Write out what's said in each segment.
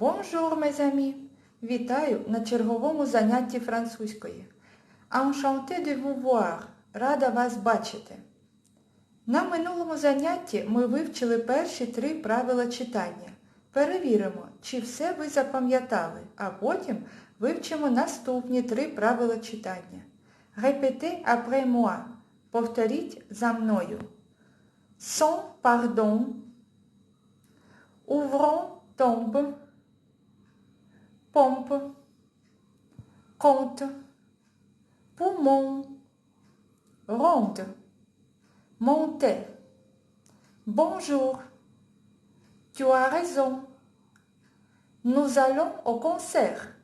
Mes amis! Вітаю на черговому занятті французької. Enchanté de vous voir. Рада вас бачити. На минулому занятті ми вивчили перші три правила читання. Перевіримо, чи все ви запам'ятали, а потім вивчимо наступні три правила читання. Répétez après moi. Повторіть за мною. Sans pardon. Ouvrons tombe. Pompe. Compte. Poumon. Ronde. Montée. Bonjour. Tu as raison. Nous allons au concert.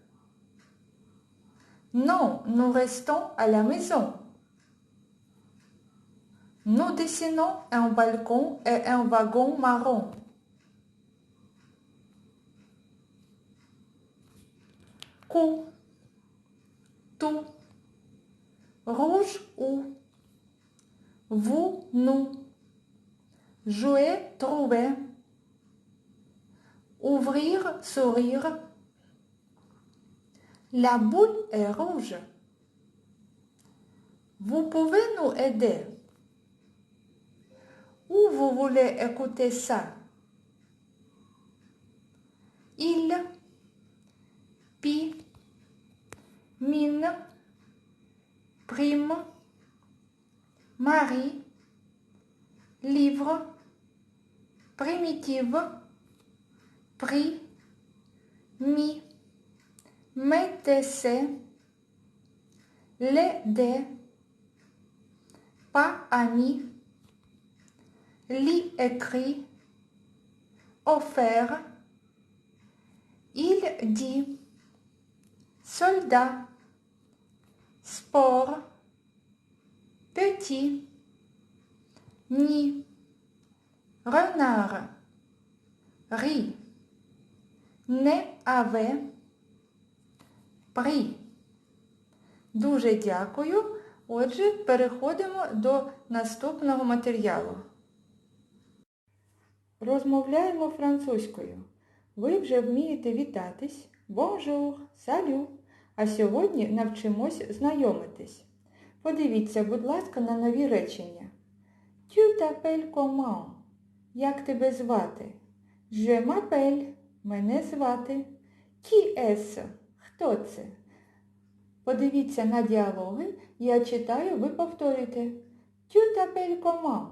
Non, nous restons à la maison. Nous dessinons un balcon et un wagon marron. Cou. Tout. Rouge ou. Vous, nous. Jouer, trouver. Ouvrir, sourire. La boule est rouge. Vous pouvez nous aider. Où vous voulez écouter ça Il, pi, prime, Marie, livre, primitive, prix, mi, métesse, les dés, pas ami, lit écrit, offert, il dit, soldat, sport, petit, ni, renard, riz, не avait, при. Дуже дякую. Отже, переходимо до наступного матеріалу. Розмовляємо французькою. Ви вже вмієте вітатись. Bonjour, salut. А сьогодні навчимось знайомитись. Подивіться, будь ласка, на нові речення. Tu t'appelles comment? Як тебе звати? Je m'appelle. Мене звати. Qui est? Хто це? Подивіться на діалоги. Я читаю, ви повторюєте. Tu t'appelles comment?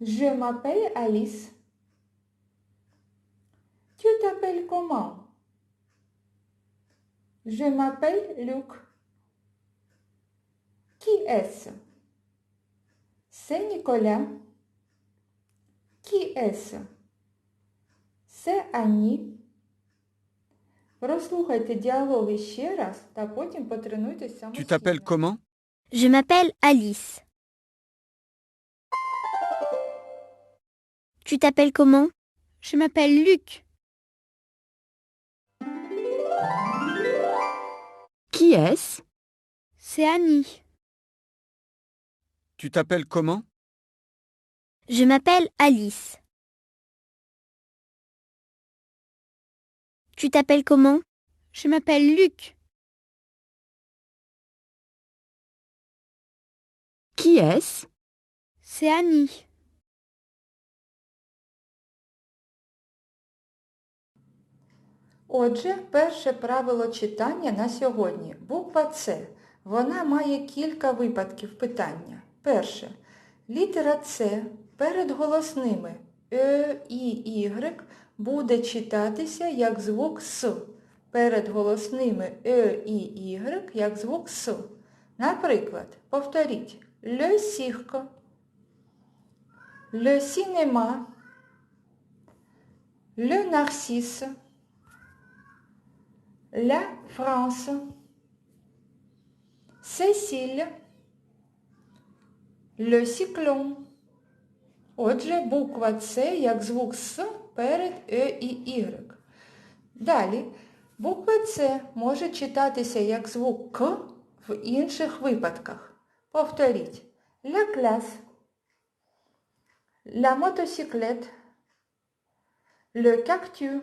Je m'appelle Alice. Tu t'appelles comment? Je m'appelle Luc. Qui est-ce? C'est Nicolas. Qui est-ce? Це Ані. Прослухайте діалоги ще раз та потім потренуйтесь Tu самостійно. t'appelles comment Je m'appelle Alice. Tu t'appelles comment Je m'appelle Luc. Qui est-ce? C'est Annie. Tu t'appelles comment? Je m'appelle Alice. Tu t'appelles comment? Je m'appelle Luc. Qui est-ce? C'est Annie. Отже, перше правило читання на сьогодні. Буква С. Вона має кілька випадків питання. Перше. Літера С перед голосними Е, І, Y буде читатися як звук С. Перед голосними Е, І, Y як звук С. Наприклад, повторіть Le cirque, Le cinéma, Le narcisse, La France, Cécile, Le cyclone. Отже, буква С як звук С перед Е і Y. Далі, буква С може читатися як звук К в інших випадках. Повторіть. La classe, la motocyclette, le cactus,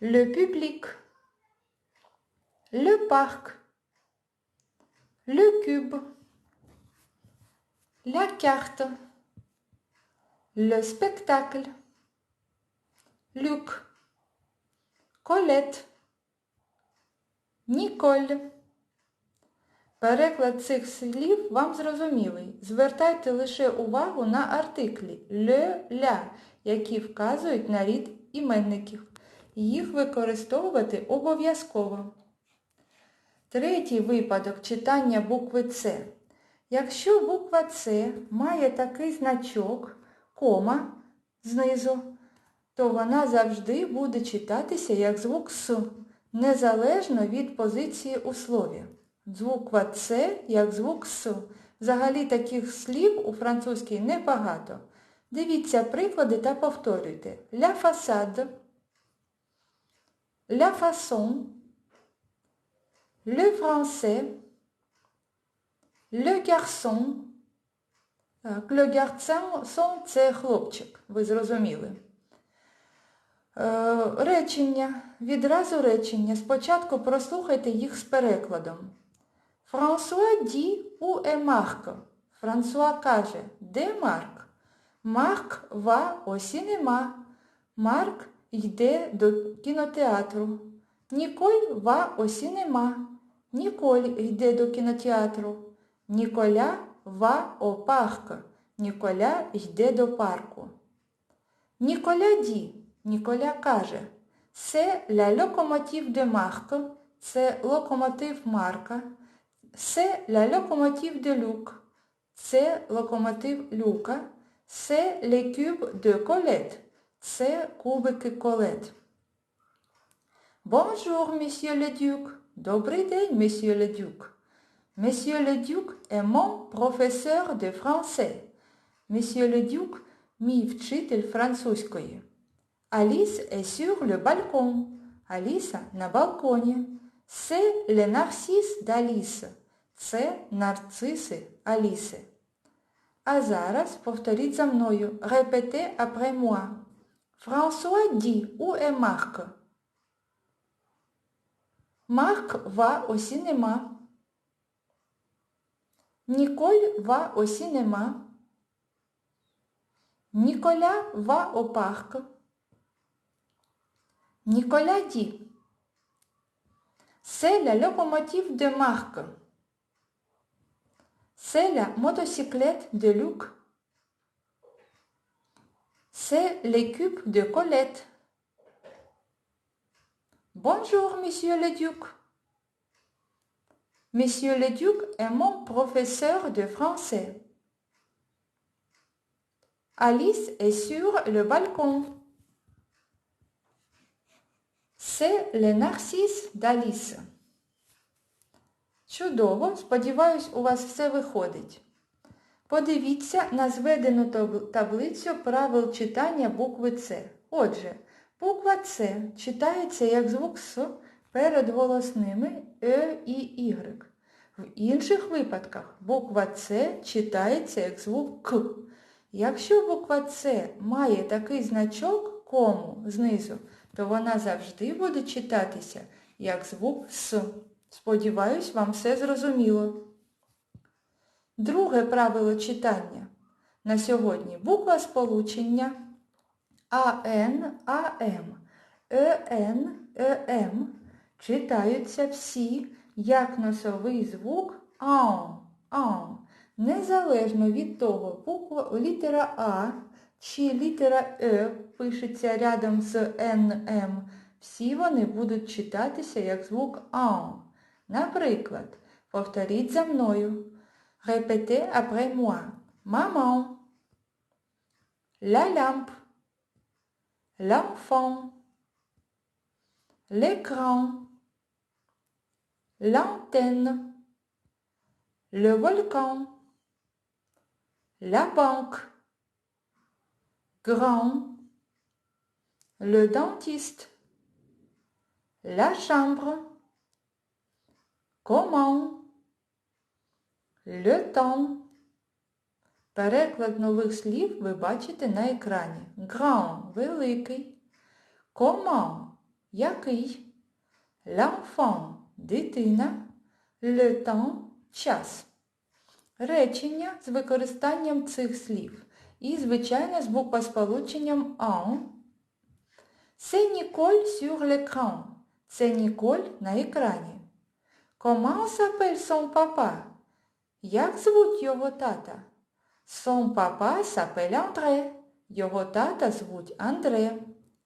le public, le parc, le cube, la carte, le spectacle, Luc, Colette, Ніколь. Переклад цих слів вам зрозумілий. Звертайте лише увагу на артиклі ле, ля, які вказують на рід іменників. Їх використовувати обов'язково. Третій випадок читання букви С. Якщо буква С має такий значок, кома знизу, то вона завжди буде читатися як звук С, незалежно від позиції у слові. Звуква С як звук С. Взагалі таких слів у французькій небагато. Дивіться приклади та повторюйте. La façade, la façon, le français, le garçon. Так, le garçon – це хлопчик, ви зрозуміли. Е, речення. Відразу речення. Спочатку прослухайте їх з перекладом. Франсуа ді у е Марк. Франсуа каже, де Марк? Марк ва о сінема. Марк йде до кінотеатру. Ніколь ва о сінема. Ніколь йде до кінотеатру. Ніколя ва о парк. Ніколя йде до парку. Ніколя ді. Ніколя каже, це ля локомотив де Марк, це локомотив Марка, це ля локомотив де Люк, це локомотив Люка, це ле кюб де Колет, це кубики Колет. Bonjour, monsieur le duc. Добрий день, monsieur le duc. Monsieur le duc est mon professeur de français. Monsieur le duc – мій вчитель французької. Alice est sur le balcon. Аліса на балконі. C'est le narcisse d'Alice. Це нарциси Аліси. А зараз повторіть за мною. Répétez après moi. François dit où est Marc? Marc va au cinéma. Nicole va au cinéma. Nicolas va au parc. Nicolas dit C'est la locomotive de Marc. C'est la motocyclette de Luc. C'est l'équipe de Colette. Bonjour, monsieur le duc. Monsieur le duc est mon professeur de français. Alice est sur le balcon. Це Le Narcisse d'Alice. Чудово, сподіваюсь, у вас все виходить. Подивіться на зведену таблицю правил читання букви С. Отже, буква С читається як звук С перед голосними Е і Y. В інших випадках буква С читається як звук К. Якщо буква С має такий значок кому знизу, то вона завжди буде читатися як звук С. Сподіваюсь, вам все зрозуміло. Друге правило читання. На сьогодні буква сполучення АН, АМ, ЕН, ЕМ читаються всі як носовий звук АО, АО. Незалежно від того, буква літера А чи літера Е пишеться рядом з НМ, всі вони будуть читатися як звук АО. Наприклад, повторіть за мною. Répétez après moi. Maman. La lampe. L'enfant. L'écran. L'antenne. Le volcan. La banque. Grand. Le dentiste. La chambre. Comment? Le temps. Переклад нових слів ви бачите на екрані. Grand – великий. Comment – який. L'enfant – дитина. Le temps – час. Речення з використанням цих слів. І, звичайно, з буквосполученням en. C'est Nicole sur l'écran. Це Ніколь на екрані. Comment s'appelle son papa? Як звуть його тата? Son papa s'appelle André. Його тата звуть Андре.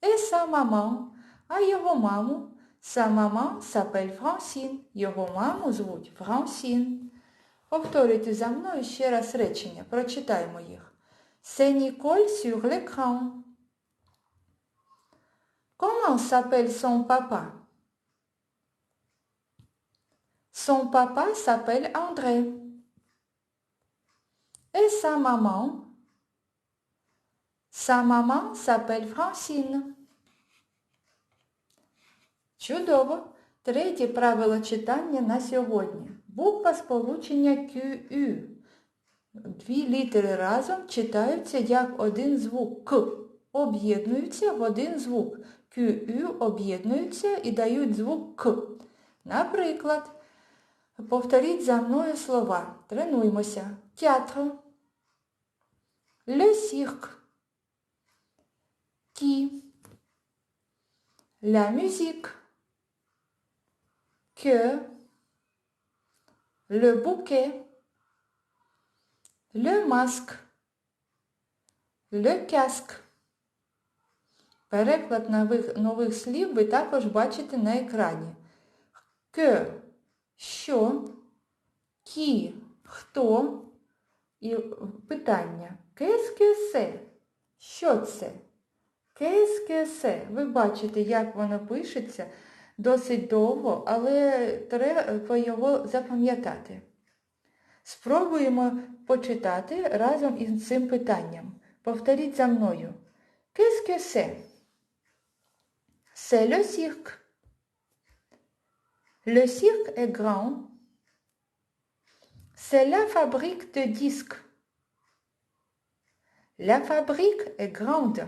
Et sa maman. А його маму? Sa maman s'appelle Francine. Його маму звуть Франсін. Повторюйте за мною ще раз речення. Прочитаймо їх. C'est Nicole sur l'écran. Comment s'appelle son papa? Son papa s'appelle André. Et sa maman? Sa maman s'appelle Francine. Чудово! Третє правило читання на сьогодні. Буква сполучення QU. Дві літери разом читаються як один звук К. Об'єднуються в один звук. QU об'єднуються і дають звук К. Наприклад, повторіть за мною слова. Тренуймося. Театр. Le cirque. Qui. La musique. Que. Le bouquet. Le masque. Le casque. Переклад нових, нових слів ви також бачите на екрані. Que – що, кі – хто і питання. Qu'est-ce? Що це? Qu'est-ce? Ви бачите, як воно пишеться досить довго, але треба його запам'ятати. Спробуємо почитати разом із цим питанням. Повторіть за мною. C'est? C'est le cirque. Le cirque est grand. C'est la fabrique de disques. La fabrique est grande.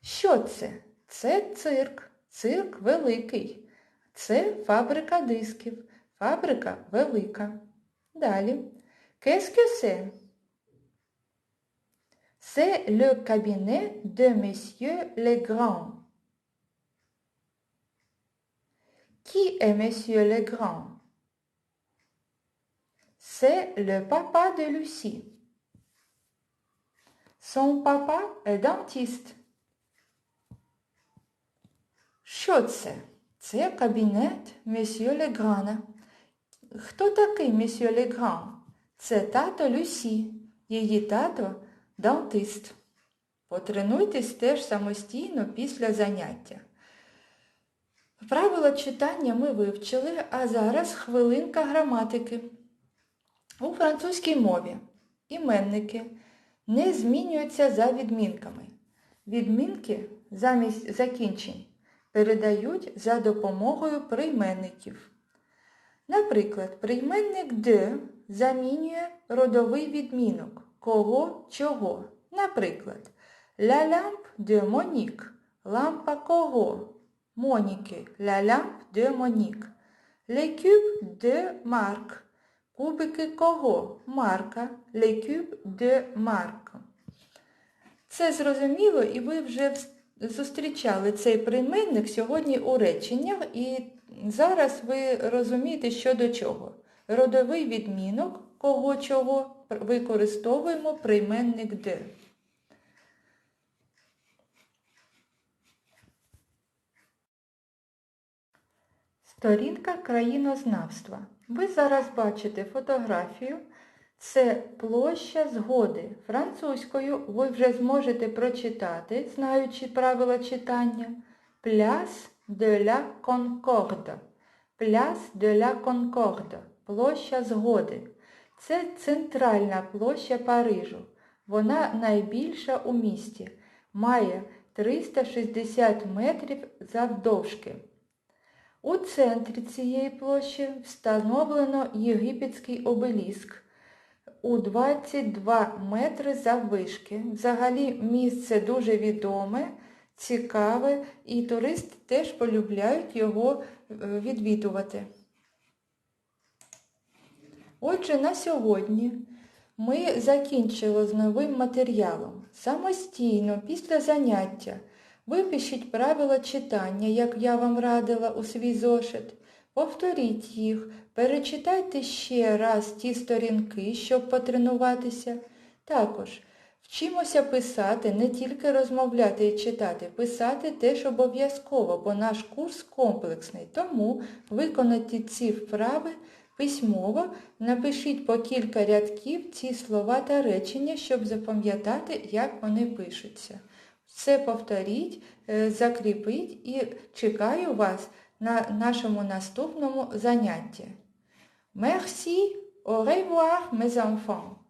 Що це? Це цирк. Цирк великий. Це фабрика дисків. Фабрика велика. Далі. Qu'est-ce que c'est? C'est le cabinet de Monsieur Legrand. Qui est Monsieur Legrand? C'est le papa de Lucie. Son papa est dentiste. Що це? Це кабінет месьє Леграна. Хто такий месьє Легран? Це тато Люсі. Її тато дантист. Потренуйтесь теж самостійно після заняття. Правила читання ми вивчили, а зараз хвилинка граматики. У французькій мові іменники не змінюються за відмінками. Відмінки замість закінчень передають за допомогою прийменників. Наприклад, прийменник «de» замінює родовий відмінок кого чого. Наприклад, «La lampe de Monique» – лампа кого? Моніки «La lampe de Monique». «Les cubes de Marc» – кубики кого? Марка «Les cubes de Marc». Це зрозуміло, і ви вже зустрічали цей прийменник сьогодні у реченнях, і зараз ви розумієте, що до чого. Родовий відмінок кого чого використовуємо прийменник де. Сторінка країнознавства. Ви зараз бачите фотографію. Це площа згоди. Французькою ви вже зможете прочитати, знаючи правила читання. Place de la Concorde. Place de la Concorde. Площа згоди. Це центральна площа Парижу. Вона найбільша у місті. Має 360 метрів завдовжки. У центрі цієї площі встановлено єгипетський обеліск. у 22 метри заввишки. Взагалі місце дуже відоме, цікаве і туристи теж полюбляють його е, відвідувати. Отже, на сьогодні ми закінчили з новим матеріалом. Самостійно, після заняття, випишіть правила читання, як я вам радила у свій зошит. Повторіть їх, перечитайте ще раз ті сторінки, щоб потренуватися. Також вчимося писати, не тільки розмовляти і читати, писати теж обов'язково, бо наш курс комплексний. Тому виконайте ці вправи письмово, напишіть по кілька рядків ці слова та речення, щоб запам'ятати, як вони пишуться. Все повторіть, е, закріпіть і чекаю вас на нашому наступному занятті. Merci, au revoir, mes enfants.